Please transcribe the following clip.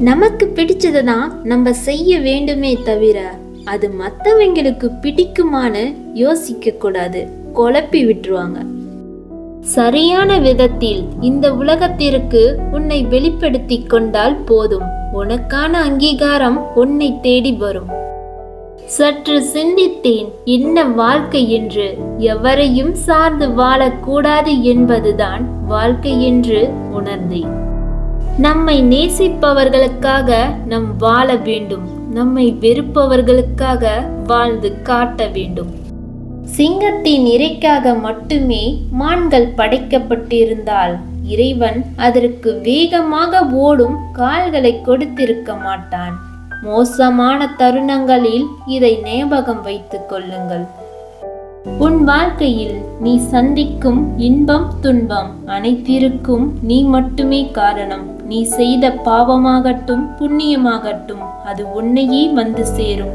நமக்கு பிடிச்சதை தான் நம்ம செய்ய வேண்டுமே தவிர அது மற்றவங்களுக்கு பிடிக்குமான்னு யோசிக்க கூடாது. குழப்பி விட்டுருவாங்க. சரியான விதத்தில் இந்த உலகத்திற்கு உன்னை வெளிப்படுத்திக் கொண்டால் போதும். உனக்கான அங்கீகாரம் உன்னை தேடி வரும். சற்று சிந்தித்தேன் என்ன வாழ்க்கை என்று. எவரையும் சார்ந்து வாழக்கூடாது என்பதுதான் வாழ்க்கை என்று உணர்ந்தேன். நம்மை நேசிப்பவர்களுக்காக நம் வாழ வேண்டும். நம்மை வெறுப்பவர்களுக்காக வாழ்ந்து காட்ட வேண்டும். சிங்கத்தின் இறைக்காக மட்டுமே மான்கள் படைக்கப்பட்டிருந்தால் இறைவன் அதற்கு வேகமாக ஓடும் கால்களை கொடுத்திருக்க மாட்டான். மோசமான தருணங்களில் இதை ஞாபகம் வைத்துக் கொள்ளுங்கள். உன் வாழ்க்கையில் நீ சந்திக்கும் இன்பம் துன்பம் அனைத்திற்கும் நீ மட்டுமே காரணம். நீ செய்த பாவமாகட்டும் புண்ணியமாகட்டும் அது உன்னையே வந்து சேரும்.